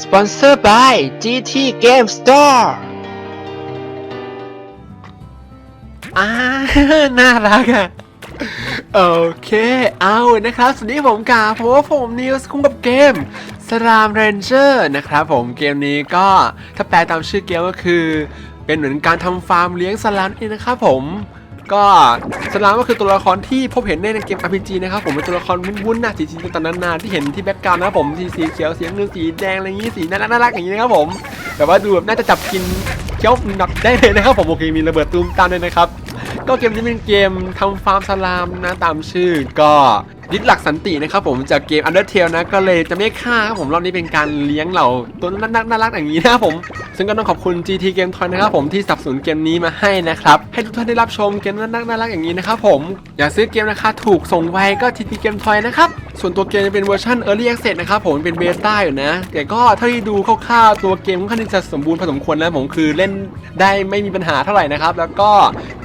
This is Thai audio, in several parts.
Sponsored by GT Game Store อ่า น่ารักอะโอเค เอานะครับ สวัสดีผมกาเพราะว่าผมนิวส์คุ้มกับเกมสลามเรนเจอร์นะครับผมเกมนี้ก็ถ้าแปลตามชื่อเกมก็คือ เป็นเหมือนการทำฟาร์มเลี้ยงสลามเองนะครับผม ก็สลามก็คือตัวละครที่พบเห็นในเกม RPG นะครับผมเป็นตัวละครวุ้นๆนะสีๆต่างๆนานาที่เห็นที่แบ็กกราวน์นะครับผมสีสีเขียวสีน้ำเงินสีแดงอะไรอย่างนี้สีน่ารักน่ารักอย่างนี้นะครับผมแต่ว่าดูแบบน่าจะจับกินเคี้ยวหนักได้เลยนะครับผมโอเคมีระเบิดตูมตามเลยนะครับก็เกมนี้เป็นเกมทำฟาร์มสลามนะตามชื่อก็ ยึดหลักสันตินะครับผมจากเกม Undertale นะก็เลยจะไม่ฆ่าครับผมรอบนี้เป็นการเลี้ยงเหล่าตัวน่ารักน่ารักอย่างนี้นะครับผมซึ่งก็ต้องขอบคุณ GT Game Toy นะครับผมที่สนับสนุนเกมนี้มาให้นะครับให้ทุกท่านได้รับชมเกมน่ารักน่ารักอย่างนี้นะครับผมอยากซื้อเกมราคาถูกส่งไวก็ GT Game Toy นะครับ ส่วนตัวเกมจะเป็นเวอร์ชัน Early Access นะครับผมเป็นเบต้าอยู่นะ แต่ก็เท่าที่ดูคร่าวๆตัวเกมค่อนข้างจะสมบูรณ์พอสมควรนะผมคือเล่นได้ไม่มีปัญหาเท่าไหร่นะครับ แล้วก็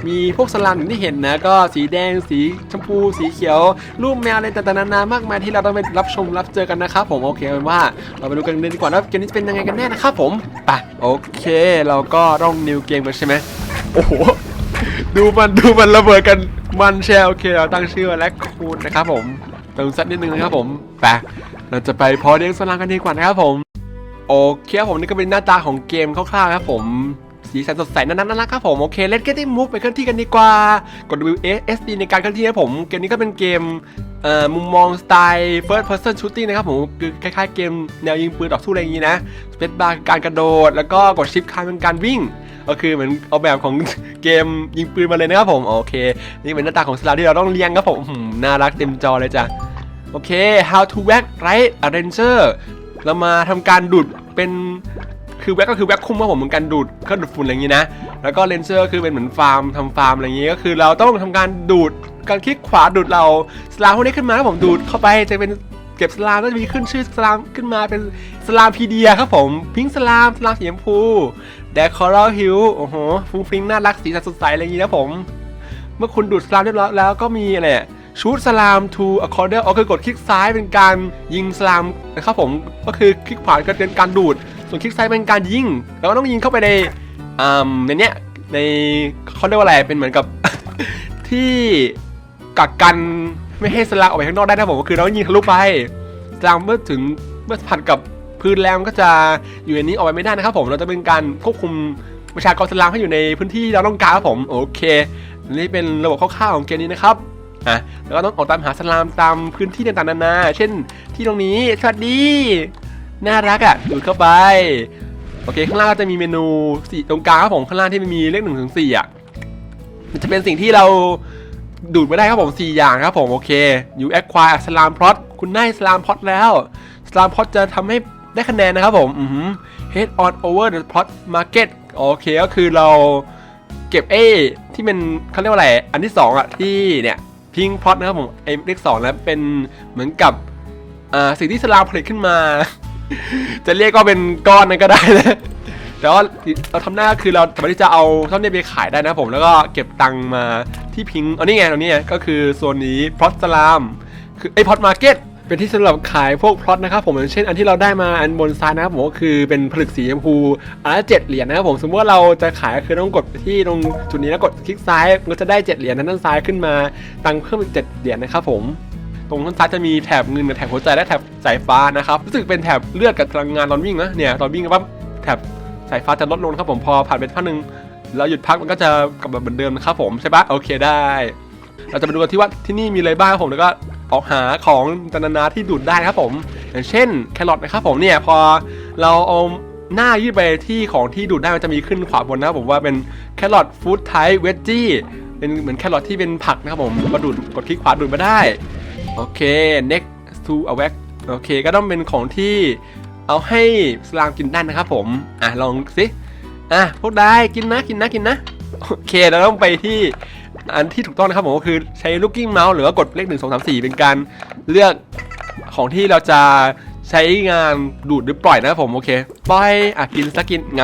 มีพวกสลัมอย่างที่เห็นนะ ก็สีแดงสีชมพู สีเขียว รูปแมวอะไรต่างๆนานามากมายที่เราต้องไปรับชมรับเจอกันนะครับผมโอเคเป็นว่าเราไปดูกันเลยดีกว่าว่าเกมนี้จะเป็นยังไงกันแน่นะครับผมไปโอเค เราก็ต้องนิวเกมกันใช่ไหมโอ้โหดูมันดูมันระเบิดกันมันแชร์โอเคเราตั้งชื่อว่าแลคคูนนะครับผม เติมซัดนิดนึงนะครับผมไปเราจะไปพอเลี้ยงสลามกันดีกว่านะครับผมโอเคครับผมนี่ก็เป็นหน้าตาของเกมคร่าวๆครับผมสีสันสดใสน่ารักน่ารักครับผมโอเคเล่น Getting Move ไปเคลื่อนที่กันดีกว่า กด W S D ในการเคลื่อนที่ครับผมเกมนี้ก็เป็นเกมเอ่อมุมมองสไตล์ First Person Shooting นะครับผมคือคล้ายๆเกมแนวยิงปืนต่อสู้อะไรอย่างนี้นะสเปซบาร์การกระโดด แล้วก็กดชิปค้างเป็นการวิ่ง ก็คือเหมือนเอาแบบของเกมยิงปืนมาเลยนะครับผมโอเค นี่เป็นหน้าตาของสลาที่เราต้องเลี้ยงครับผมน่ารักเต็มจอเลยจ้ะ โอเค how to whack right a ranger เรามาทำการดูดเป็นคือแว็กก็คือแว็กคุ้มครับผมเหมือนกันดูดเครื่องดูดฝุ่นอะไรอย่างนี้นะ แล้วก็เลนเซอร์ก็คือเป็นเหมือนฟาร์มทำฟาร์มอะไรอย่างนี้ก็คือ เราต้องทำการดูดการคลิกขวาดูดเราสลามพวกนี้ขึ้นมาแล้วผมดูดเข้าไปจะเป็นเก็บสลามก็จะมีขึ้นชื่อสลามขึ้นมาเป็นสลามพีเดียครับผมพิงสลามสลามสีชมพูแดคคอรัลฮิลโอ้โหฟุ้งฟิ้งน่ารักสีสันสดใสอะไรอย่างนี้นะผม เมื่อคุณดูดสลามเรียบร้อยแล้วก็มีอะไร ชูดสลาม to a corner อ๋อคือกดคลิกซ้ายเป็นการยิงสลามนะครับผมก็คือคลิกขวาก็เป็นการดูด ส่วนคลิกซ้ายเป็นการยิงแล้วก็ต้องยิงเข้าไปในอ่าในเนี้ยในเขาเรียกว่าอะไรเป็นเหมือนกับที่กักกันไม่ให้สลามออกไปข้างนอกได้นะผมก็คือเรายิงทะลุไปสลามเมื่อถึงเมื่อสัมผัสกับพื้นแล้วมันก็จะอยู่ในนี้ออกไปไม่ได้นะครับผมเราจะเป็นการควบคุมประชากรสลามให้อยู่ในพื้นที่ที่เราต้องการครับผมโอเค นี่เป็นระบบคร่าวๆของเกมนี้นะครับ อะแล้วก็ต้องออกตามหาสลามตามพื้นที่ต่างๆนานาเช่นที่ตรงนี้สวัสดี น่ารักอะดูดเข้าไป โอเคข้างล่างก็จะมีเมนูสี่ตรงกลางครับผมข้างล่างที่มันมีเลขหนึ่งถึงสี่อะมันจะเป็นสิ่งที่เราดูดไม่ได้ครับผมสี่อย่างครับผมโอเค you acquire สลามพลอตคุณได้สลามพลอตแล้วสลามพลอตจะทำให้ได้คะแนนนะครับผมอืออ head on over the plot market โอเคก็คือเราเก็บเอที่เป็นเขาเรียกว่าอะไร อันที่สองอะที่เนี่ย พิงพอตนะครับผมไอ้เลขสองแล้วเป็นเหมือนกับอ่าสิ่งที่สลามผลิตขึ้นมา จะเรียกก็เป็นก้อนนั้นก็ได้นะแต่ว่าเราทำหน้าคือเราสามารถที่จะเอาท่อนนี้ไปขายได้นะผมแล้วก็เก็บตังมาที่พิงอันนี้ไงตรงนี้ไงก็คือโซนนี้พอตสลามคือไอพอตมาร์เก็ต เป็นที่สำหรับขายพวกพลอตนะครับผมอย่างเช่นอันที่เราได้มาอันบนซ้ายนะครับผมก็คือเป็นผลึกสีชมพูอันละเจ็ดเหรียญนะครับผมสมมติว่าเราจะขายก็คือต้องกดที่ตรงจุดนี้แล้วกดคลิกซ้ายมันก็จะได้เจ็ดเหรียญนั้นด้านซ้ายขึ้นมาตังค์เพิ่มอีกเจ็ดเหรียญนะครับผมตรงด้านซ้ายจะมีแถบเงินกับแถบหัวใจและแถบสายฟ้านะครับรู้สึกเป็นแถบเลือดกับพลังงานตอนวิ่งนะเนี่ยตอนวิ่งปั๊บแถบสายฟ้าจะลดลงครับผมพอผ่านไปพักหนึ่งเราหยุดพักมันก็จะกลับมาเหมือนเดิมนะครับผมใช่ปะโอเคได้ เราจะมาดูกันที่ว่าที่นี่มีอะไรบ้างครับผมแล้วก็ออกหาของตานานาที่ดูดได้นะครับผม อย่างเช่นแครอทนะครับผมเนี่ยพอเราเอาหน้ายื่นไปที่ของที่ดูดได้มันจะมีขึ้นขวาบนนะครับผมว่าเป็นแครอทฟู้ดไทป์เวจจี้เป็นเหมือนแครอทที่เป็นผักนะครับผมก็ดูดกดคลิกขวาดูดมาได้ โอเค next to a wax โอเค ก็ต้องเป็นของที่เอาให้สลามกินได้นะครับผมอะลองสิอะพวกได้กินนะกินนะกินนะโอเคเราต้องไปที่ อันที่ถูกต้องนะครับผมก็คือใช้ looking mouse หรือว่ากดเลข 1 2 3 4 เป็นการเลือกของที่เราจะใช้งานดูดหรือปล่อยนะครับผมโอเคปล่อยอะกินสักกินง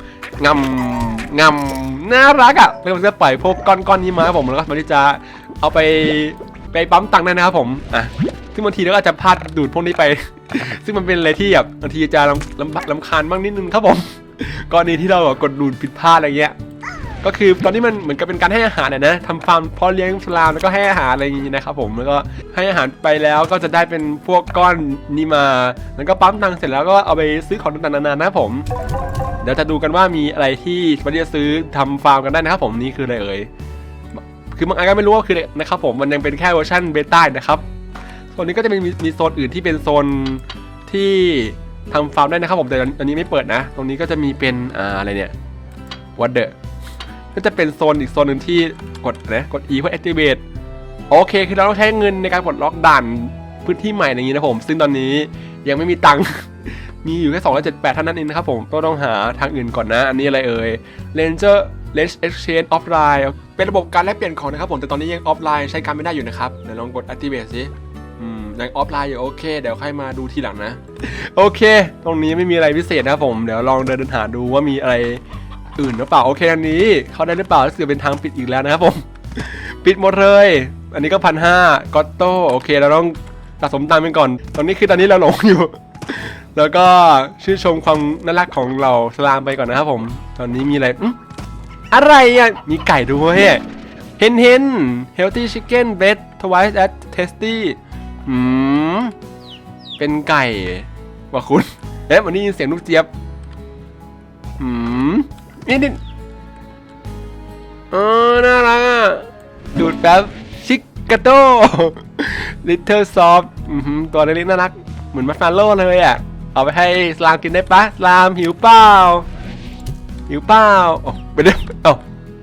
ำงำงำน่ารักอะแล้วมันจะปล่อยพวกก้อนๆนี้มาครับผมแล้วก็มารถที่จะเอาไปไปปั๊มตังค์ได้นะครับผมอะซึ่งบางทีเราก็อาจจะพลาดดูดพวกนี้ไป ซึ่งมันเป็นอะไรที่แบบบางทีจะลำลำลำคาญบ้างนิดนึงครับผมกรณีที่เรากดดูดผิดพลาดอะไรเงี้ย ก็คือตอนนี้มันเหมือนกับเป็นการให้อาหารอะนะทำฟาร์มเพาะเลี้ยงสลามแล้วก็ให้อาหารอะไรอย่างนี้นะครับผมแล้วก็ให้อาหารไปแล้วก็จะได้เป็นพวกก้อนนี้มา แล้วก็ปั๊มตังค์เสร็จแล้วก็เอาไปซื้อของต่างๆนานานะผมเดี๋ยวจะดูกันว่ามีอะไรที่มารถที่จะซื้อทำฟาร์มกันได้นะครับผมนี่คืออะไรเอ่ยคือบางอันก็ไม่รู้ว่าคืออะไรนะครับผมมันยังเป็นแค่เวอร์ชันเบต้านะครับส่วนนี้ก็จะมีมีโซนอื่นที่เป็นโซนที่ทำฟาร์มได้นะครับผมแต่อันนี้ไม่เปิดนะ ตรงนี้ก็จะมีเป็นอ่าอะไรเนี่ย what the ก็จะเป็นโซนอีกโซนหนึ่งที่กดนะกด E เพื่อ activate โอเค คือเราต้องใช้เงินในการปลดล็อกด่านพื้นที่ใหม่อย่างนี้นะผม ซึ่งตอนนี้ยังไม่มีตังค์มีอยู่แค่2 7 8เท่านั้นเองนะครับผมต้องต้องหาทางอื่นก่อนนะ อันนี้อะไรเอ่ย Ranger Range Exchange Offline เป็นระบบการแลกเปลี่ยนของนะครับผม แต่ตอนนี้ยังออฟไลน์ใช้การไม่ได้อยู่นะครับ เดี๋ยวลองกด activate สิยังออฟไลน์อยู่โอเค เดี๋ยวค่อยมาดูทีหลังนะ โอเค ตรงนี้ไม่มีอะไรพิเศษนะครับผม เดี๋ยวลองเดินหาดูว่ามีอะไร อื่นหรือเปล่าโอเคอันนี้ เข้าได้หรือเปล่ารู้สึกเป็นทางปิดอีกแล้วนะครับผม ปิดหมดเลย อันนี้ก็พันห้ากอตโต้โอเคเราต้องสะสมตังค์ไปก่อน ตอนนี้คือตอนนี้เราหลงอยู่ แล้วก็ชื่นชมความน่ารักของเราสลามไปก่อนนะครับผม ตอนนี้มีอะไรอะไรอะมีไก่ด้วยเห็นเห็น healthy chicken breast twice as tasty อืมเป็นไก่ว่ะคุณเอ๊ะวันนี้ยินเสียงลูกเจี๊ยบอืม นี่นี่เออน่ารักอะ ดูดแป๊บชิกกาโต้ Little Soft อือหือตัวเล็กๆน่ารัก เหมือนมัฟฟาโล่เลยอะ เอาไปให้สลามกินได้ปะสลามหิวเปล่าหิวเปล่าโอ้ไปเดี๋ยวเอ้า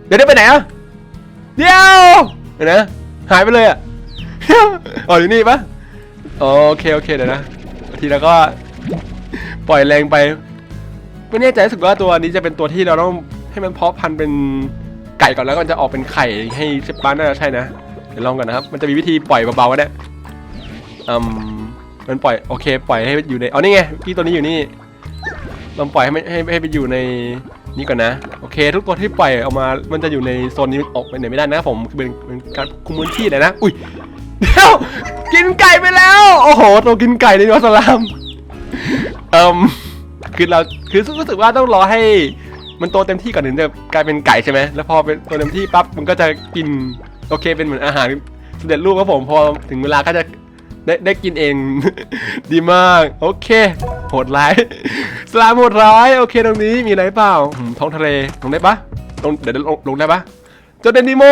เดี๋ยวเดี๋ยวไปไหนอะเดี๋ยวเดี๋ยวนะหายไปเลยอะอ๋ออยู่นี่ปะโอเคโอเคเดี๋ยวนะทีแล้วก็ปล่อยแรงไป ไม่แน่ใจรู้สึกว่าตัวนี้จะเป็นตัวที่เราต้องให้มันเพาะพันธุ์เป็นไก่ก่อนแล้วก็มันจะออกเป็นไข่ให้เชฟบ้าน่าจะใช่นะเดี๋ยวลองกันนะครับ มันจะมีวิธีปล่อยเบาๆก็ได้อืมมันปล่อยโอเค ปล่อยให้อยู่ในอ๋อนี่ไงพี่ตัวนี้อยู่นี่ลองปล่อยให้มันให้ให้ไปอยู่ในนี้ก่อนนะโอเค ทุกตัวที่ปล่อยออกมา มันจะอยู่ในโซนนี้ออกไปไหนไม่ได้นะครับผมคือเป็นเป็นการคุมพื้นที่เลยนะอุ้ยเดี๋ยวกินไก่ไปแล้ว โอ้โหตัวกินไก่ในวัสลามเอ่ม คือเราคือรู้สึกว่าต้องรอให้มันโตเต็มที่ก่อนถึงจะกลายเป็นไก่ใช่ไหมแล้วพอเป็นโตเต็มที่ปั๊บมันก็จะกินโอเคเป็นเหมือนอาหารสำเร็จรูปครับผมพอถึงเวลาก็จะได้ได้กินเอง ดีมาก โอเคโหดร้ายสลามโหดร้ายโอเคตรงนี้มีอะไรเปล่าท้องทะเลลงได้ปะลงเดี๋ยวลงลงได้ปะเจอเดนนิโม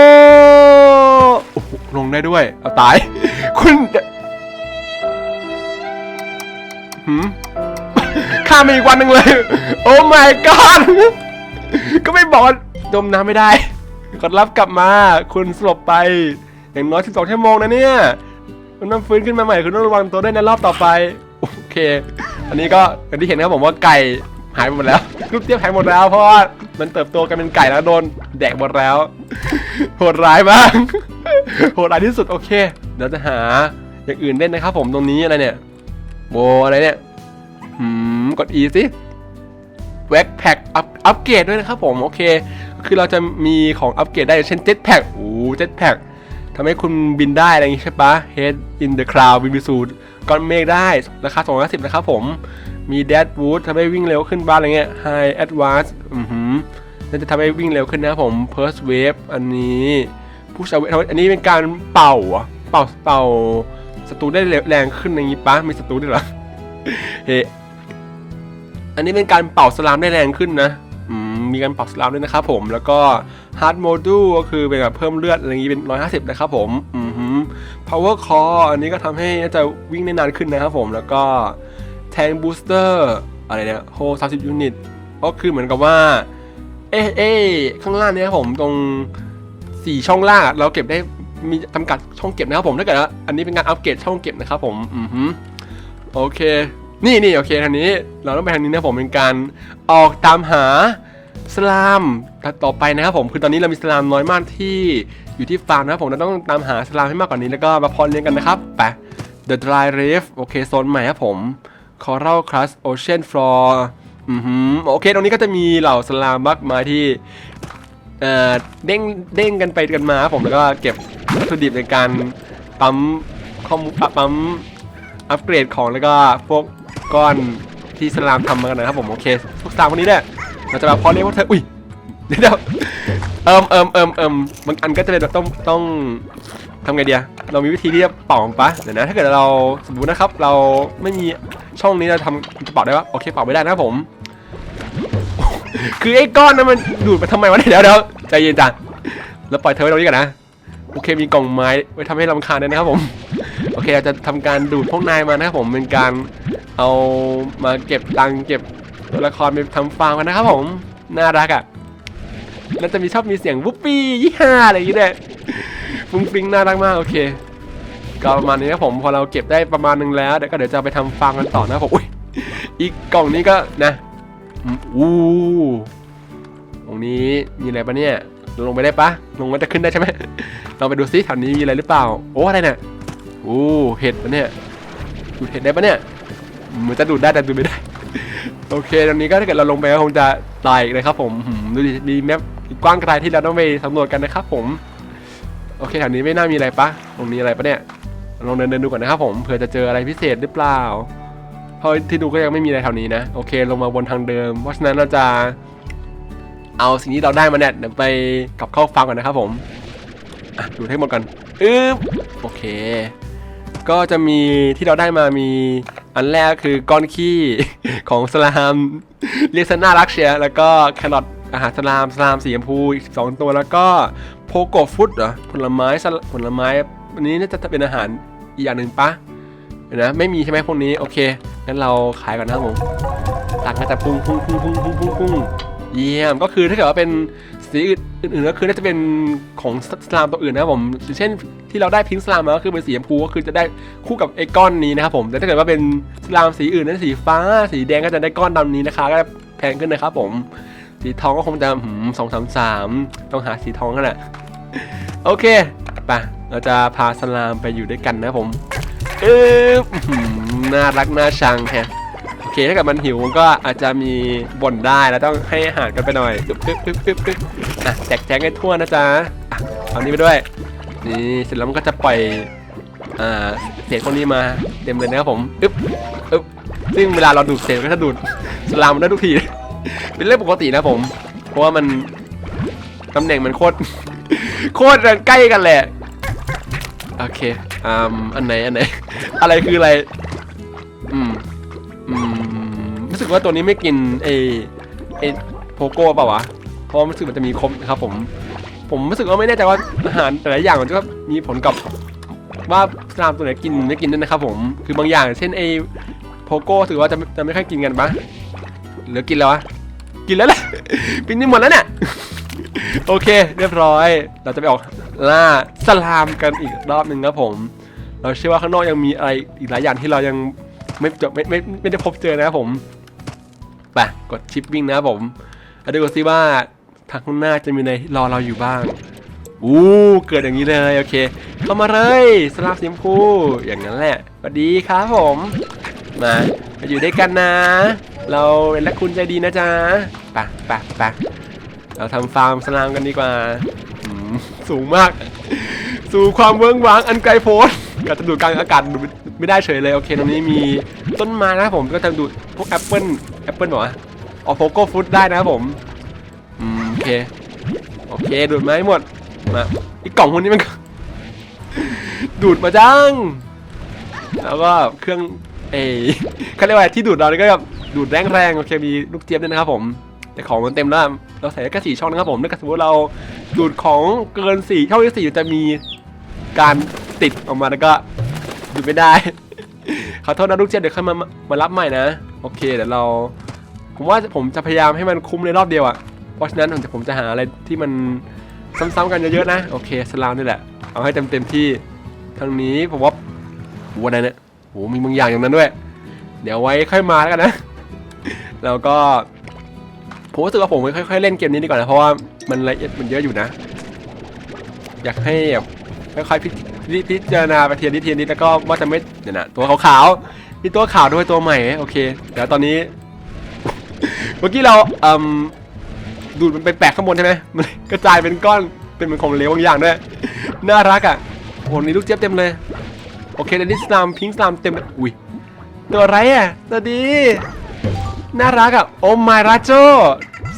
โลงได้ด้วย เอาตาย คุณหืมามไปอีกวันหนึ่งเลย โอ้ my god ก็ไม่บอกจมน้ำไม่ได้กดรับกลับมาคุณสลบไป อย่างน้อย 12 ชั่วโมงนะเนี่ย คุณต้องฟื้นขึ้นมาใหม่คุณต้องระวังตัวด้วยในรอบต่อไป โอเค อันนี้ก็อย่างที่เห็นนะครับผมว่าไก่หายไปหมดแล้วลูกเตี้ยบหายหมดแล้วเพราะว่ามันเติบโตกันเป็นไก่แล้วโดนแดกหมดแล้ว โหดร้ายมากโหดร้ายที่สุดโอเคเดี๋ยวจะหาอย่างอื่นเล่นนะครับผมตรงนี้อะไรเนี่ยโบอะไรเนี่ย กด E สิแว็กแพ็กอัพอัปเกรดด้วยนะครับผม โอเค คือเราจะมีของอัปเกรดได้เช่นเจ็ตแพ็กโอ้เจ็ตแพ็กทำให้คุณบินได้อะไรอย่างงี้ใช่ปะ Head in the cloud บินไปสู่ก้อนเมฆได้ ราคา 250 นะครับผม มี Dead Wood ทำให้วิ่งเร็วขึ้นบ้างอะไรเงี้ย High Advance อือหือนั่นจะทำให้วิ่งเร็วขึ้นนะครับผม First Wave อันนี้ ผู้ชาวอันนี้เป็นการเป่าเป่าเป่าศัตรูได้แรงขึ้นอย่างงี้ปะมีศัตรูด้วยเหรอเฮ้ อันนี้เป็นการเป่าสลามได้แรงขึ้นนะมมีการเป่าสลามด้วยนะครับผมแล้วก็ hard module ก็คือเป็นแบบเพิ่มเลือดอะไรอย่างนี้เป็น 150 นะครับผมอือหือ power core อันนี้ก็ทำให้น่าจะวิ่งได้นานขึ้นนะครับผมแล้วก็ tank booster อะไรเนี่ย whole 30 unit ก็คือเหมือนกับว่า เอ๊ะเอ๊ะข้างล่างเนี่ยผมตรง4ช่องล่างเราเก็บได้มีจำกัดช่องเก็บนะครับผมถ้าเกิดว่าอันนี้เป็นการอัปเกรดช่องเก็บนะครับผมอือหือโอเค นี่นี่โอเคทางนี้ เราต้องไปทางนี้นะผมเป็นการออกตามหาสลามต่อไปนะครับผมคือตอนนี้เรามีสลามน้อยมากที่อยู่ที่ฟาร์มนะครับผมเราต้องตามหาสลามให้มากกว่านี้แล้วก็มาพอเลี้ยงกันนะครับไป The Dry Reef โอเคโซนใหม่ครับผม Coral Crust Ocean Floor อือหือโอเค ตรงนี้ก็จะมีเหล่าสลามมากมายที่เอ่อเด้งเด้งกันไปกันมาครับผมแล้วก็เก็บวัตถุดิบในการปั๊มข้อมูลปั๊มอัปเกรดของแล้วก็พวก ก้อนที่สลามทำมากันนะครับผมโอเคพวกสามคนนี้เนี่ยเราจะมาพาะเลี้ยงพวกเธออุ้ยเดี๋ยวเอิมเอิมเอิมเอิมบางอันก็จะเป็นต้องต้องทำไงเดียเรามีวิธีที่จะเป่าปะเดี๋ยวนะถ้าเกิดเราสมมตินะครับ เราไม่มีช่องนี้เราทำจะเป่าได้ปะโอเคเป่าไม่ได้นะผม คือไอ้ก้อนนั้นมันดูดไปทำไมวะเดี๋ยวเดี๋ยวใจเย็นจ้ะแล้วปล่อยเธอไว้ตรงนี้ก่อนนะโอเคมีกล่องไม้ไว้ทำให้รำคาญด้วยนะครับผม โอเคเราจะทำการดูดพวกนายมานะครับผมเป็นการเอามาเก็บตังเก็บตัวละครไปทำฟาร์มกันนะครับผมน่ารักอะแล้วจะมีชอบมีเสียงวุ๊ปปี้ยี่ห้าอะไรอย่างเงี้ยฟุ้งฟิ้งน่ารักมากโอเคก็ประมาณนี้นะครับผมพอเราเก็บได้ประมาณนึงแล้วเดี๋ยวก็เดี๋ยวจะไปทำฟาร์มกันต่อนะครับผมอุ้ยอีกกล่องนี้ก็นะอู้ตรงนี้มีอะไรปะเนี่ยลงไปได้ปะลงมันจะขึ้นได้ใช่ไหมเราไปดูซิแถวนี้มีอะไรหรือเปล่า โอ้อะไรเนี่ย โอ้เห็ดปะเนี่ยดูดเห็ดได้ปะเนี่ยเหมือนจะดูดได้แต่ดูดไม่ได้ โอเคตรงนี้ก็ถ้าเกิดเราลงไปก็คงจะตายอีกเลยครับ ผมดูดิมีแมปกว้างไกลที่เราต้องไปสำรวจกันนะครับ ผม โอเคแถวนี้ไม่น่ามีอะไรปะตรงนี้อะไรปะเนี่ยลองเดินเดินดูก่อนนะครับผมเผื่อจะเจออะไรพิเศษหรือเปล่าเพราะที่ดูก็ยังไม่มีอะไรแถวนี้นะโอเค ลงมาบนทางเดิม เพราะฉะนั้นเราจะเอาสิ่งที่เราได้มาเนี่ยเดี๋ยวไปกลับเข้าฟังก่อนนะครับผมดูให้หมดก่อนอึ๊บโอเค ก็จะมีที่เราได้มามีอันแรกคือก้อนขี้ของสลามเรียกซน่ารักเชียแล้วก็แครอทอาหารสลามสลามสีชมพูอีกสองตัวแล้วก็โพโกฟุตเหรอผลไม้ผลไม้อันนี้น่าจะเป็นอาหารอีกอย่างหนึ่งปะเดี๋ยวนะไม่มีใช่ไหมพวกนี้โอเคงั้นเราขายก่อนนะครับผมตังค์ก็จะพุ่งพุ่งพุ่งพุ่งพุ่งพุ่งพุ่งเยี่ยมก็คือถ้าเกิดว่าเป็น สีอื่นๆก็คือน่าจะเป็นของสลามตัวอื่นนะครับผมเช่นที่เราได้พิงสลามมาก็คือเป็นสีชมพูก็คือจะได้คู่กับไอ้ก้อนนี้นะครับผมแต่ถ้าเกิดว่าเป็นสลามสีอื่นนั่นสีฟ้า สีแดงก็จะได้ก้อนดำนี้นะคะก็แพงขึ้นนะครับผมสีทองก็คงจะสองสามสามต้องหาสีทองกันแหละโอเคไปเราจะพาสลามไปอยู่ด้วยกันนะผมเอ๊ะน่ารักน่าชังแฮะ เคถ้าเกิดมันหิวมันก็อาจจะมีบ่นได้แล้วต้องให้อาหารกันไปหน่อยปึ๊บปึ๊บปึ๊บปึ๊บปึ๊บอะแจกแจงให้ทั่วนะจ๊ะอะเอานี้ไปด้วย นี่เสร็จแล้วมันก็จะปล่อยอ่าเศษพวกนี้มาเต็มเลยนะครับผมอึ๊บอึ๊บซึ่งเวลาเราดูดเศษก็จะดูดสลามมันได้ทุกที เป็นเรื่องปกตินะผม เพราะว่ามันตำแหน่งมันโคตรโคตรใกล้กันแหละโอเคอ่าอันไหนอันไหน อะไรคืออะไร อืม อืม รู้สึกว่าตัวนี้ไม่กินเอเอโพโก้เปล่าวะเพราะรู้สึกมันจะมีครบนะครับผมผมรู้สึกว่าไม่แน่ใจว่าอาหารแต่ละอย่างมันก็มีผลกับว่าสลามตัวไหนกินไม่กินด้วยนะครับผมคือบางอย่าง เช่นเอโพโก้ถือว่าจะจะไม่ค่อยกินกันปะหรือกินแล้ววะกินแล้วแหละปินนี่หมดแล้วเนี่ยโอเค เรียบร้อย เราจะไปออกล่าสลามกันอีกรอบหนึ่งครับผม เราเชื่อว่าข้างนอกยังมีอะไรอีกหลายอย่างที่เรายังไม่จอไม่ไม่ไม่ได้พบเจอนะครับผม ไปกดชิปวิ่งนะผมแล้วดูกันซิว่าทางข้างหน้าจะมีอะไรรอเราอยู่บ้างอู้เกิดอย่างนี้เลยโอเค เข้ามาเลยสลามสีมพูอย่างนั้นแหละสวัสดีครับผมมามาอยู่ด้วยกันนะ เราเป็นและคุณใจดีนะจ๊ะไปไปไปเราทำฟาร์มสลามกันดีกว่าสูงมาก สู่ความเวิ้งว้างอันไกลโพ้นก็จะดูดกลางอากาศดูไม่ได้เฉยเลยโอเคตรงนี้มีต้นไม้นะผมก็จะดูดพวกแอปเปิล แอปเปิลบอกว่าออโฟโก้ฟุตได้นะครับผมอืมโอเค โอเค ดูดไม้หมดมาไอีกล่องพวกนี้มัน ดูดมาจัง แล้วก็เครื่องเอเขาเรียกว่าที่ดูดเราเนี่ก็แบบดูดแรงๆโอเคมีลูกเจี๊ยบด้วยนะครับผม แต่ของมันเต็มแล้วเราใส่แค่สี่ช่องนะครับผมถ้าสมมติเราดูดของเกินสี่ช่องที่สี่จะมีการติดออกมาแล้วก็ดูดไม่ได้ ขอโทษนะลูกเจี๊ยบเดี๋ยวค่อยมามารับใหม่นะ โอเคเดี๋ยวเรา ผมว่าผมจะพยายามให้มันคุ้มในรอบเดียวอะ่ะ เพราะฉะนั้นผมจะผมจะหาอะไรที่มันซ้ำๆกันเยอะๆนะ โอเคสลามนี่แหละ เอาให้เต็มๆที่ทางนี้ผมว่าโหอะไรเนี่ยโหมีบางอย่างอย่างนั้นด้วย เดี๋ยวไว้ค่อยมาแล้วกันนะ แล้วก็ผมรู้สึกว่าผมค่อยๆเล่นเกมนี้ดีกว่านะเพราะว่ามันละเอียดมันเยอะอยู่นะ อยากให้แบบค่อยๆพิ พิจารณาไปเทียนนิดเทียนนิดแล้วก็ว่าจะไม่เดี๋ยวนะตัวขาวๆมีตัวขาวด้วยตัวใหม่โอเคเดี๋ยวตอนนี้ เมื่อกี้เราอืมดูดมันไปแปะข้างบนใช่ไหมมันกระจายเป็นก้อนเป็นเหมือนของเหลวบางอย่างด้วยน่ารักอะโหนี่ลูกเจี๊ยบเต็มเลยโอเคเดนนิสลามพิงสลามเต็มเลยอุ้ยตัวอะไรอะตัวดี น่ารักอะโอ้มายราโจ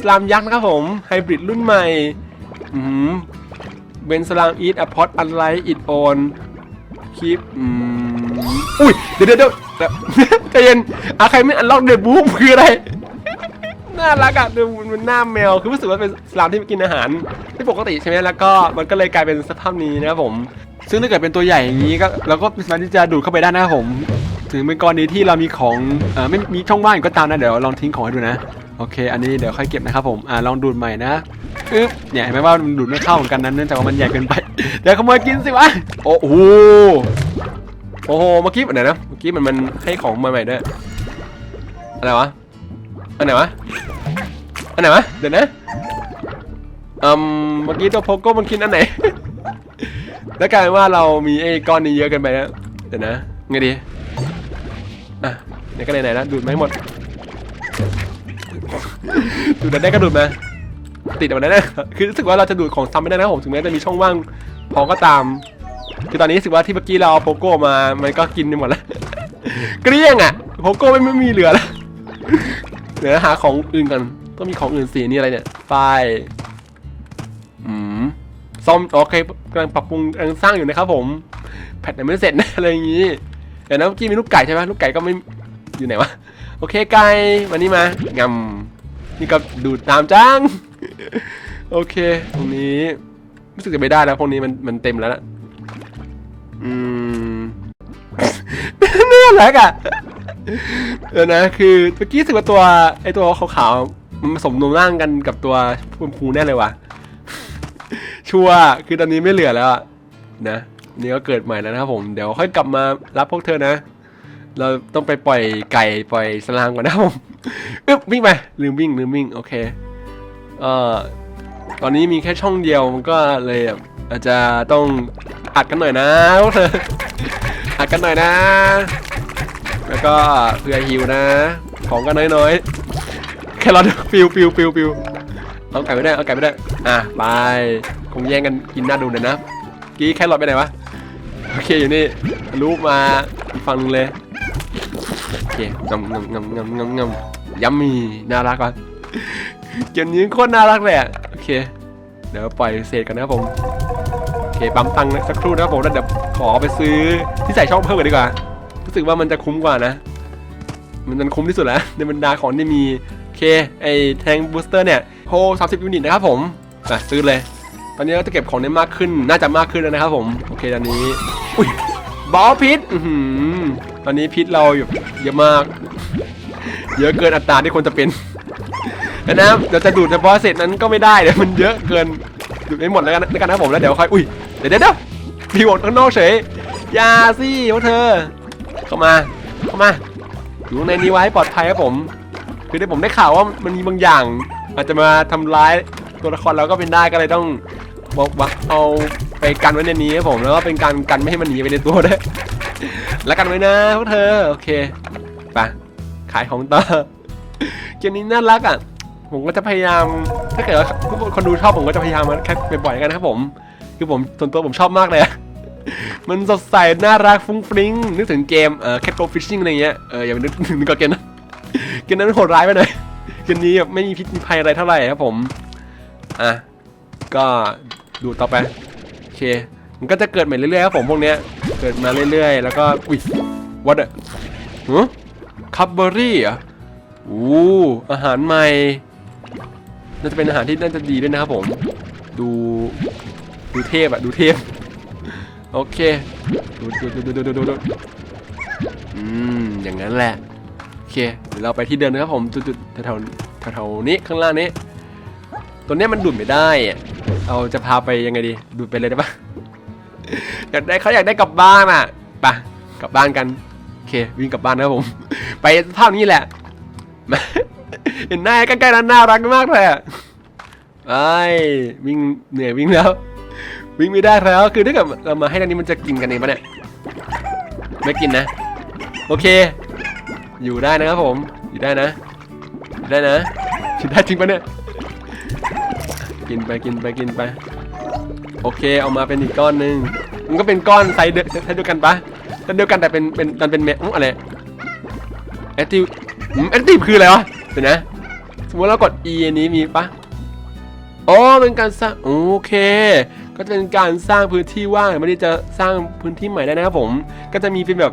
สลามยักษ์นะครับผมไฮบริดรุ่นใหม่อืม เบนสลามอีทอะพอตอันไลท์อิดโอนคลิปอุ้ย เดี๋ยวเดี๋ยวเดี๋ยวใจเย็นอะใครไม่อันล็อกเดบูมคืออะไร น่ารักอะดูมันหน้าแมว คือรู้สึกว่าเป็นสลามที่กินอาหาร ที่ปกติใช่ไหมแล้วก็มันก็เลยกลายเป็นสภาพนี้นะครับผม ซึ่งถ้าเกิดเป็นตัวใหญ่อย่างนี้ก็เราก็สามารถที่จะดูดเข้าไปได้นะครับผม ถึงเป็นกรณีที่เรามีของอไม่มีช่องว่างอยู่ก็ตามนะ เดี๋ยวลองทิ้งของให้ดูนะ โอเค อันนี้เดี๋ยวค่อยเก็บนะครับผม อ่าลองดูดใหม่นะอึ๊บเนี่ยเห็นไหมว่ามันดูดไม่เข้าเหมือนกันนั้นเนื่องจากว่ามันใหญ่เกินไป เดี๋ยวขโมยกินสิวะ โอ้โห โอ้โห เมื่อกี้อันไหนนะ เมื่อกี้มันมันให้ของมาใหม่ด้วย อะไรวะ อันไหนวะ อันไหนวะ เดี๋ยวนะอืมเมื่อกี้ตัวโพโก้มันกินอันไหน แล้วกลายเป็นว่าเรามีไอ้ก้อนนี้เยอะเกันไปแล้วเดี๋ยวนะ ไงดี อะไหนก็ไหนๆแล้วดูดไมาให้หมด ดูดได้ก็ดูดมาติดเอาไว้นะคือรู้สึกว่าเราจะดูดของซ้ำไม่ได้นะผมถึงแม้จะมีช่องว่างพอก็ตาม คือตอนนี้รู้สึกว่าที่เมื่อกี้เราเอาโปโก้มา มันก็กินไปหมดแล้วเกลี้ยงอะโปโก้ไม่ไม่มีเหลือแล้วเดี๋ยวหาของอื่นกันต้องมีของอื่นสีนี่อะไรเนี่ยป้ายอืมซ่อมโอเคกำลังปรับปรุงกำลังสร้างอยู่นะครับผมแพทยังไม่เสร็จนะอะไรอย่างงี้เดี๋ยวนะเมื่อกี้มีลูกไก่ใช่ไหมลูกไก่ก็ไม่อยู่ไหนวะโอเคไก่วันนี้มางำ นี่ก็ดูดตามจัง โอเค ตรงนี้รู้สึกจะไม่ได้แล้วพวกนี้มันมันเต็มแล้วนะอืมน่ารักอะเดี๋ยวนะคือเมื่อกี้รู้สึกว่าตัวไอตัวขาวๆมันผสมนมร่างกันกับตัวพูนพูแน่เลยว่ะชัวร์คือตอนนี้ไม่เหลือแล้วนะนี่ก็เกิดใหม่แล้วนะครับผมเดี๋ยวค่อยกลับมารับพวกเธอนะ เราต้องไปปล่อยไก่ปล่อยสลามก่อนนะผมอึ๊บวิ่งไปลืมวิ่งลืมวิ่งโอเคเอ่อตอนนี้มีแค่ช่องเดียวมันก็เลยอาจจะต้องอัดกันหน่อยนะอัดกันหน่อยนะ แล้วก็เพื่อฮิวนะ ของก็น้อยๆแค่เราปิวปิวปิวปิวเอาไก่ไม่ได้เอาไก่ไม่ได้อะไปคงแย่งกันกินหน้าดูหน่อยนะกี้แค่รอทไปไหนวะโอเคอยู่นี่รูปมาอีกฝั่งนึงเลย งำงำงำงำงำงำยัมมี่น่ารักว่ะเกมนี้โคตรน่ารักเลยอะโอเค เดี๋ยวปล่อยเศษกันนะครับผมโอเคปั๊มตังค์สักครู่นะครับผมแล้วเดี๋ยวขอไปซื้อที่ใส่ช่องเพิ่มกันดีกว่ารู้สึกว่ามันจะคุ้มกว่านะ มันจะคุ้มที่สุดแล้วในบรรดาของที่มีโอเคไอแทงบูสเตอร์เนี่ยโฮ30ยูนิตนะครับผมอะซื้อเลย ตอนนี้เราจะเก็บของได้มากขึ้นน่าจะมากขึ้นแล้วนะครับผมโอเคตอนนี้อุ้ย บอลพิษอือหือตอนนี้พิษเราอยู่เยอะมาก เยอะเกินอัตราที่ควรจะเป็นแล้วนะเดี๋ยวจะดูดเฉพาะเศษนั้นก็ไม่ได้เดี๋ยวมันเยอะเกินดูดไม่หมดแล้วกันแล้วกันนะผมแล้วเดี๋ยวค่อยอุ้ยเดี๋ยวเดี๋ยวเดี๋ยวพี่วงข้างนอกเฉยยาสิพวกเธอ เข้ามาเข้ามาอยู่ในนี้ไว้ปลอดภัยครับผม คือได้ผมได้ข่าวว่ามันมีบางอย่างอาจจะมาทำร้ายตัวละครเราก็เป็นได้ก็เลยต้องบอกว่าเอา ไปกันไว้ในนี้ครับผมแล้วก็เป็นการกันไม่ให้มันหนีไปในตัวด้วยแล้วกันไว้นะพวกเธอโอเคไปขายของต่อเกมนี้น่ารักอะผมก็จะพยายาม ถ้าเกิดว่าทุกคนดูชอบผมก็จะพยายามมาแค่บ่อยๆกันนะครับผม คือผมส่วนตัวผมชอบมากเลยมันสดใสน่ารักฟุ้งฟริ้งนึกถึงเกมเออแคทโกฟิชชิ่งอะไรเงี้ยเอออย่าไปนึกถึงก่อนเกมนะเกมนั้นโหดร้ายไปหน่อยเกมนี้แบบไม่มีพิษมีภัยอะไรเท่าไหร่ครับผมอะก็ดูต่อไป เคมันก็จะเกิดใหม่เรื่อยๆครับผมพวกเนี้ยเกิดมาเรื่อยๆ แล้วก็อุ้ยวัดอะหือคับเบอรี่อะอู้อาหารใหม่น่าจะเป็นอาหารที่น่าจะดีด้วยนะครับผม ดูดูเทพอะดูเทพโอเคดูดูดูดูดูดูดูอืมอย่างนั้นแหละโอเคเดี๋ยวเราไปที่เดิมนะครับผมจุดๆแถวๆแถวๆนี้ข้างล่างนี้ ตัวเนี้ยมันดูดไม่ได้อะเราจะพาไปยังไงดี ดูดไปเลยได้ปะ อยากได้เขาอยากได้กลับบ้านอะไปกลับบ้านกันโอเควิ่งกลับบ้านนะครับผม ไปภาพนี้แหละ เห็นหน้าใกล้ๆนั้นน่ารักมากเลยอะไอ้วิ่งเหนื่อยวิ่งแล้ว วิ่งไม่ได้แล้วคือถ้าเกิดเรามาให้ทางนี้มันจะกินกันเองปะเนี่ยไม่กินนะ โอเค อยู่ได้นะครับผม อยู่ได้นะ อยู่ได้นะอยู่ได้จริงปะเนี่ย กินไปกินไปกินไป โอเคเอามาเป็นอีกก้อนหนึ่งมันก็เป็นก้อนไซส์เดียวไซส์เดียวกันปะไซส์เดียวกันแต่เป็นเป็นมันเป็นแมอุ๊ยอะไรแอคทีฟแอคทีฟคืออะไรวะเดี๋ยวนะ สมมติเรากด E อันนี้มีปะอ๋อเป็นการสร้างโอเค ก็จะเป็นการสร้างพื้นที่ว่างไม่ได้จะสร้างพื้นที่ใหม่ได้นะครับผม ก็จะมีเป็นแบบ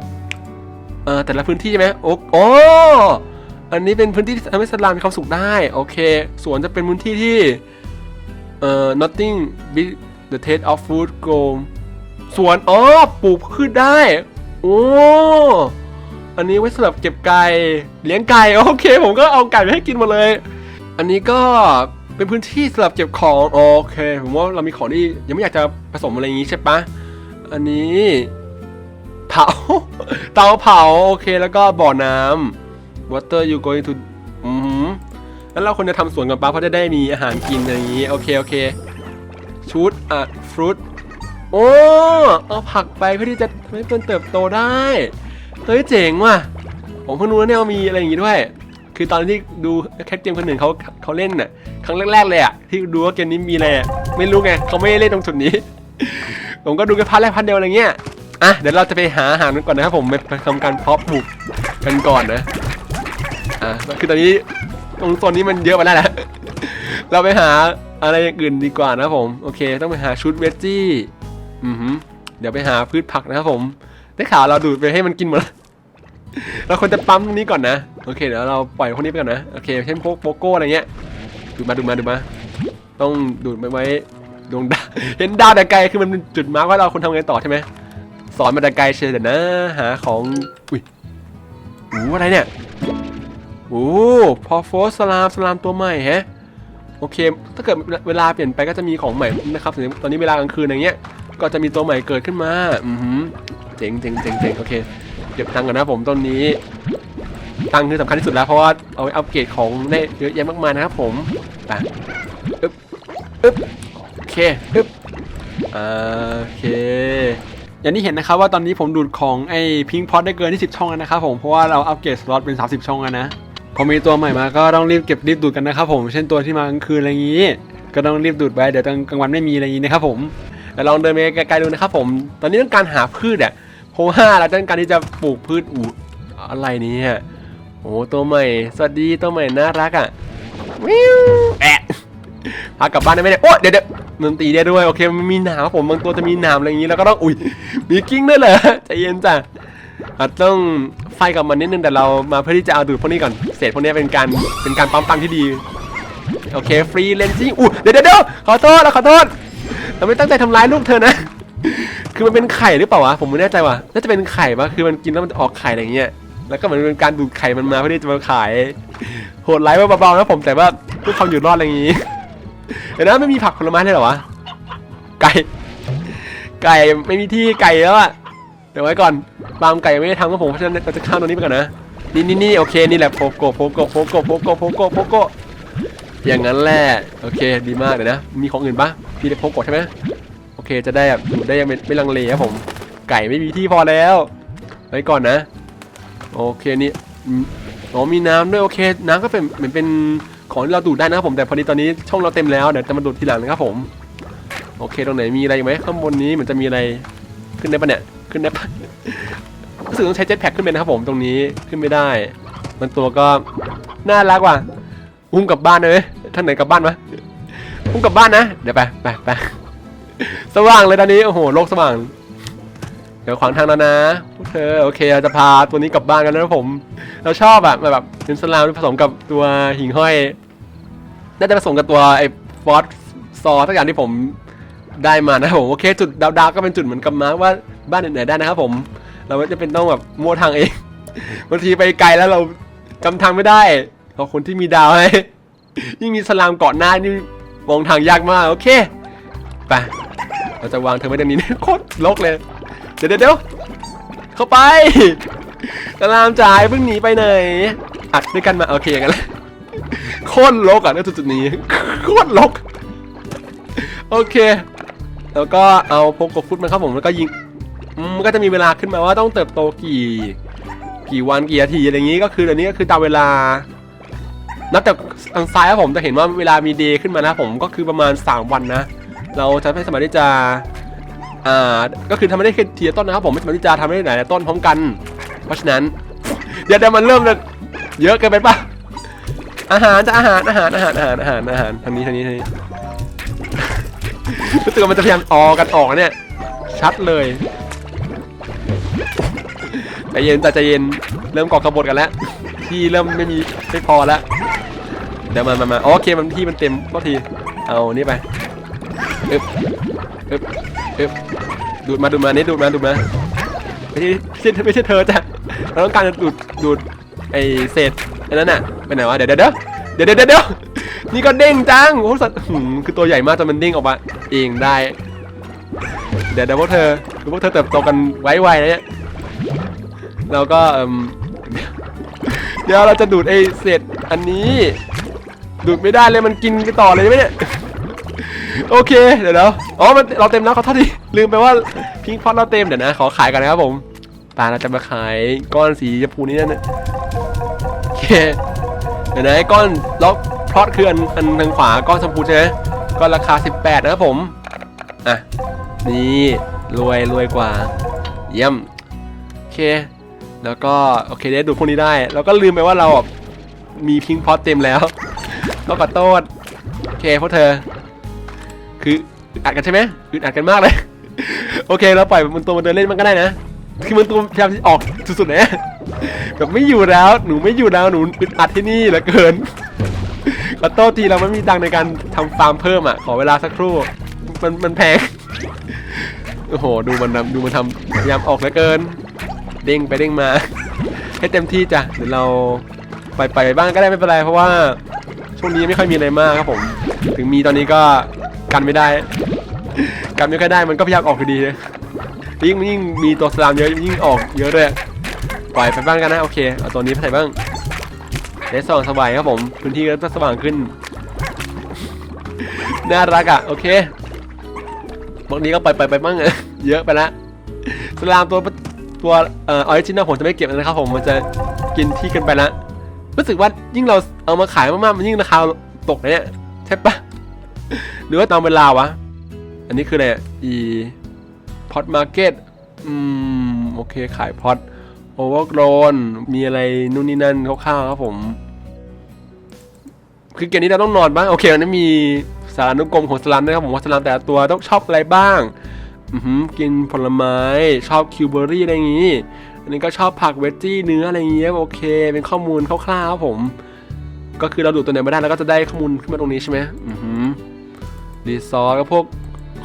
เอ่อแต่ละพื้นที่ใช่ไหมโอ้โอ้อันนี้เป็นพื้นที่ที่ทำให้สลามมีควาสุขได้ โอเคสวนจะเป็นพื้นที่ที่ เอ่อ nothing with the taste of food grow สวนอ๋อปลูกพืชได้ โอ้ อันนี้ไว้สำหรับเก็บไก่ เลี้ยงไก่โอเค ผมก็เอาไก่ไปให้กินหมาเลย อันนี้ก็เป็นพื้นที่สำหรับเก็บของโอเค ผมว่าเรามีของที่ยังไม่อยากจะผสมอะไรอย่างนี้ใช่ปะอันนี้เผาเตาเผาโอเคแล้วก็บ่อน้ำ water you going to อือหือ แล้วเราควรจะทำสวนกันปะเพราะจะได้มีอาหารกินอะไรอย่างนี้ โอเคโอเคชุดอะฟรุตโอ้เอาผักไปเพื่อที่จะทำให้เพื่อนเติบโตได้เฮ้ยเจ๋งว่ะผมเพิ่งรู้ว่าเนี่ยมีอะไรอย่างงี้ด้วย คือตอนที่ดูแคทเกมคนหนึ่งเขาเขาเล่นน่ะครั้งแรกๆเลยอะที่ดูว่าเกมนี้มีอะไรไม่รู้ไงเขาไม่เล่นตรงจุดนี้ ผมก็ดูแค่พาร์ทแรกพาร์ทเดียวอะไรเงี้ยอะเดี๋ยวเราจะไปหาอาหารกันก่อนนะครับผมไปทำการเพาะปลูกกันก่อนนะอะคือตอนนี้ ตรงโซนนี้มันเยอะไปแล้วแหละเราไปหาอะไรอย่างอื่นดีกว่านะผม โอเค ต้องไปหาชุดเวจจี้อือหือเดี๋ยวไปหาพืชผักนะครับผม ได้ข่าวเราดูดไปให้มันกินหมดแล้วเราควรจะปั๊มตรงนี้ก่อนนะ โอเคเดี๋ยวเราปล่อยพวกนี้ไปก่อนนะ โอเคเช่นพวกโปโก้อะไรเงี้ย ดูมาดูมาดูมา ต้องดูดไปไว้ดวงดาวเห็นดาวแต่ไกลคือมันเป็นจุดมาร์กว่าเราควรทำไงต่อใช่ไหมสอนมาแต่ไกลเชียวเดี๋ยวนะ หาของ อุ้ยโอ้อะไรเนี่ย โอ้พอโฟสลามสลามตัวใหม่แฮะโอเค ถ้าเกิดเวลาเปลี่ยนไปก็จะมีของใหม่นะครับตอนนี้เวลากลางคืนอย่างเงี้ย ก็จะมีตัวใหม่เกิดขึ้นมาอือหือเจ๋งเจ๋งเจ๋งเจ๋งโอเคเก็บตังค์ก่อนนะผมต้นนี้ ตังค์คือสำคัญที่สุดแล้วเพราะว่าเอาไว้อัปเกรดของได้เยอะแยะมากมายนะครับผมไปอึ๊บอึ๊บโอเคอึ๊บอ่าโอเคอย่างที่เห็นนะครับว่าตอนนี้ผมดูดของไอ้พิงพอตได้เกินที่10ช่องแล้วนะครับผมเพราะว่าเราอัปเกรดสล็อตเป็น 30 ช่องแล้วนะ พอมีตัวใหม่มาก็ต้องรีบเก็บรีบดูดกันนะครับผมเช่นตัวที่มากลางคืนอะไรอย่างนี้ ก็ต้องรีบดูดไปเดี๋ยวตอนกลางวันไม่มีอะไรอย่างนี้นะครับผมแต่ลองเดินไปไกลๆดูนะครับผม ตอนนี้ต้องการหาพืชอะเพราะว่าเราต้องการที่จะปลูกพืชอูอะไรนี้โอ้ตัวใหม่ สวัสดีตัวใหม่น่ารักอะวิวแอะพากลับบ้านได้ไหมเนี่ยโอ้เดี๋ยวเดี๋ยวมันตีได้ด้วยโอเคมันมีหนามครับผมบางตัวจะมีหนามอะไรอย่างนี้แล้วก็ต้องอุ้ยมีกิ้งด้วยเหรอใจเย็นจ้ะ อาต้องไฟกับมันนิดนึงแต่เรามาเพื่อที่จะเอาดูดพวกนี้ก่อนเศษพวกนี้เป็นการเป็นการปั๊มตังที่ดีโอเคฟรีเลนซิ่งอู้เดี๋ยวเดี๋ยวเดี๋ยวขอโทษเราขอโทษเราไม่ตั้งใจทำร้ายลูกเธอนะ คือมันเป็นไข่หรือเปล่าวะผมไม่แน่ใจว่ะน่าจะเป็นไข่ปะคือมันกินแล้วมันออกไข่อะไรเงี้ยแล้วก็เหมือนเป็นการดูดไข่มันมาเพื่อที่จะมาขายโหดร้ายเบาๆนะผมแต่ว่าเพื่อความอยู่รอดอะไรอย่างงี้เดี๋ยวนะไม่มีผักผลไม้เลยเหรอวะไก่ไก่ไม่มีที่ไก่แล้วอะ ดี๋ยวไว้ก่อนฟาร์มไก่ยังไม่ได้ทำก็ผมเพราะฉะนั้นเราจะข้ามตรงนี้ไปก่อนนะนี่นี่นี่โอเคนี่แหละโพโกโพโกโพโกโพโกโพโกโพโกอย่างนั้นแหละโอเคดีมากเดี๋ยนะ มีของอื่นปะมีแต่โพโกใช่ไหมโอเคจะได้แบบอยู่ได้ยังไม่ไม่ลังเลครับผมไก่ไม่มีที่พอแล้วไว้ก่อนนะ โอเคนี่อืมอ๋อมีน้ำด้วยโอเค น้ำก็เป็นเหมือนเป็นของที่เราดูดได้นะครับผมแต่พอดีตอนนี้ช่องเราเต็มแล้วเดี๋ยวจะมาดูดทีหลังนะครับผม โอเคตรงไหนมีอะไรไหมข้างบนนี้เหมือนจะมีอะไรขึ้นได้ปะเนี่ย ขึ้นได้ปะรู้สึกต้องใช้เจ็ตแพ็คขึ้นไปนะครับผมตรงนี้ขึ้นไม่ได้ มันตัวก็น่ารักว่ะอุ้มกลับบ้านเลยท่านไหนกลับบ้านมะอุ้มกลับบ้านนะเดี๋ยวไปไปไปสว่างเลยตอนนี้โอ้โหโลกสว่าง เดี๋ยวขวางทางแล้วนะพวกเธอโอเคเราจะพาตัวนี้กลับบ้านกันแล้วนะผม เราชอบอะแบบเป็นสลามผสมกับตัวหิ่งห้อยน่าจะผสมกับตัวไอ้ฟอสซอสักอย่างที่ผมได้มานะผมโอเคจุดดาวๆก็เป็นจุดเหมือนกับมาร์กว่า บ้านไหนๆได้นะครับผม เราไม่จะเป็นต้องแบบมั่วทางเองบางทีไปไกลแล้วเราจำทางไม่ได้เพราะคนที่มีดาวให้ยิ่งมีสลามเกาะหน้านี่มองทางยากมากโอเคไปเราจะวางเธอไว้ตรงนี้โคตรลกเลย เดี๋ยวเดี๋ยวเข้าไปสลามจ่ายเพิ่งหนีไปไหนอัดด้วยกันมาโอเคอย่างนั้นแหละโคตรลกอะในจุดนี้โคตรลกโอเค แล้วก็เอาโปโกฟุตมาครับผมแล้วก็ยิง อืมมันก็จะมีเวลาขึ้นมาว่าต้องเติบโตกี่ กี่วันกี่นาทีอะไรอย่างนี้ก็คืออันนี้ก็คือตามเวลา นับจากทางซ้ายครับผมจะเห็นว่าเวลามีเดย์ขึ้นมานะผมก็คือประมาณ 3 วันนะ เราจะไม่สามารถที่จะ อ่า ก็คือทำไม่ได้แค่ทีละต้นนะครับผมไม่สามารถที่จะทำได้หลายๆต้นพร้อมกัน เพราะฉะนั้น เดี๋ยวเดี๋ยวมันเริ่มเลยเยอะเกินไปปะอาหารจะอาหารอาหารอาหารอาหารอาหารอาหารทางนี้ทางนี้ทางนี้รู้สึกว่ามันจะพยายามออกันออกเนี่ย ชัดเลย ใจเย็นใจใจเย็น เริ่มก่อกระบฏกันแล้ว ที่เริ่มไม่มีไม่พอแล้ว เดี๋ยวมามามาโอเคมันที่มันเต็มก็ที เอานี่ไปอึบอึบอึบดูดมาดูดมานี่ดูดมาดูดมาไม่ใช่ไม่ใช่เธอจ้ะเราต้องการจะดูดดูดไอเศษอันนั้นน่ะไปไหนวะเดี๋ยวเดี๋ยวเดี๋ยวเดี๋ยวเดี๋ยวเดี๋ยวนี่ก็เด้งจังโอ้สัตว์คือตัวใหญ่มากจนมันเด้งออกมาเองได้ เดี๋ยวเดี๋ยวพวกเธอคือพวกเธอเติบโตกันไวๆนะเนี่ย เราก็เอมเดี๋ยวเราจะดูดไอเศษอันนี้ ดูดไม่ได้เลยมันกินไปต่อเลยใช่ไหมเนี่ยโอเคเดี๋ยวเดี๋ยวอ๋อมันเราเต็มแล้วขอโทษทีลืมไปว่าพิงค์พอตเราเต็มเดี๋ยวนะ ขอขายกันนะครับผมตาเราจะมาขายก้อนสีชมพูนี้นั่นนะโอเคเดี๋ยวนะไอ้ก้อนล็อกพลอตคืออันอันทางขวาก้อนชมพูใช่ไหมก้อนราคา 18 นะครับผมอะนี่รวยรวยกว่า เยี่ยมโอเค แล้วก็โอเคได้ดูพวกนี้ได้ แล้วก็ลืมไปว่าเรามีพิงพอตเต็มแล้ว ก็ขอโทษโอเคพวกเธอ คืออัดกันใช่ไหมอึดอัดกันมากเลย โอเคเราปล่อยมันตัวมันเดินเล่นมันก็ได้นะ คือมันตัวพยายามออกสุดๆนะแบบไม่อยู่แล้ว หนูไม่อยู่แล้ว หนูอึดอัดที่นี่เหลือเกินขอโทษทีเราไม่มีตังในการทำฟาร์มเพิ่มอะ ขอเวลาสักครู่ มันมันแพง โอ้โห ดูมันทำดูมันทำพยายามออกเหลือเกิน เด้งไปเด้งมา ให้เต็มที่จ้ะเดี๋ยวเราไปไปบ้างก็ได้ไม่เป็นไรเพราะว่าช่วงนี้ไม่ค่อยมีอะไรมากครับผม ถึงมีตอนนี้ก็กันไม่ได้ กันไม่ค่อยได้มันก็พยายามออกดีเลยยิ่งยิ่งมีตัวสลามเยอะยิ่งออกเยอะเลยปล่อยไปบ้างกันนะโอเคเอาตัวนี้ไปใส่บ้างได้สว่างสบายครับผมพื้นที่ก็จะสว่างขึ้นน่ารักอะโอเคพวกนี้ก็ไปไปไปบ้างเยอะไปละสลามตัว ตัวเอ่อออริจินัลผมจะไม่เก็บนะครับผมมันจะกินที่กันไปละรู้สึกว่ายิ่งเราเอามาขายมากๆมันยิ่งราคาตกนะเนี่ยใช่ปะหรือว่าตามเวลาวะ อันนี้คืออะไรอะ e pot market อืมโอเคขายพอตโอเวอร์โกรนมีอะไรนู่นนี่นั่นคร่าวๆครับผม คือเกมนี้เราต้องนอนบ้างโอเคอันนี้มีสารานุกรมของสลัมนะครับผมว่าสลัมแต่ละตัวต้องชอบอะไรบ้าง กินผลไม้ชอบคิวเบอรี่อะไรอย่างงี้ อันนี้ก็ชอบผักเวจจี้เนื้ออะไรอย่างเงี้ยโอเค เป็นข้อมูลคร่าวๆครับผม ก็คือเราดูตัวไหนมาได้แล้วก็จะได้ข้อมูลขึ้นมาตรงนี้ใช่ไหมอือหือรีซอสก็พวก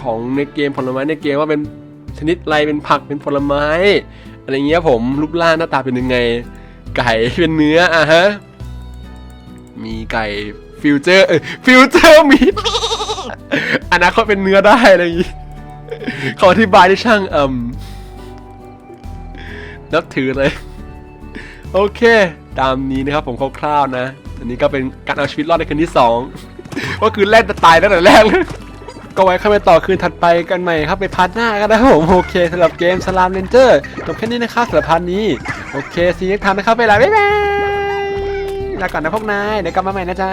ของในเกมผลไม้ในเกมว่าเป็นชนิดอะไรเป็นผักเป็นผลไม้อะไรเงี้ยผมรูปร่างหน้าตาเป็นยังไง ไก่เป็นเนื้ออะฮะมีไก่ฟิวเจอร์ฟิวเจอร์มีอนาคตเป็นเนื้อได้อะไรอย่างงี้ เขาอธิบายได้ช่างเอ่มนับถือเลย โอเค ตามนี้นะครับผมคร่าวๆนะ อันนี้ก็เป็นการเอาชีวิตรอดในคืนที่สองก็คือแล่นจะตายตั้งแต่แรกเลยก็ไว้เข้าไปต่อคืนถัดไปกันใหม่ครับไปพาร์ทหน้ากันนะครับผมโอเคสำหรับเกมสลามเ a นเจอร์จบแค่นี้นะครับสำหรับพาร์ทนี้ โอเคซีนักทานนะครับไปล้วบ๊ายบายลาก่อนนะพวกนายเดี๋ยวกลับมาใหม่นะจ๊ะ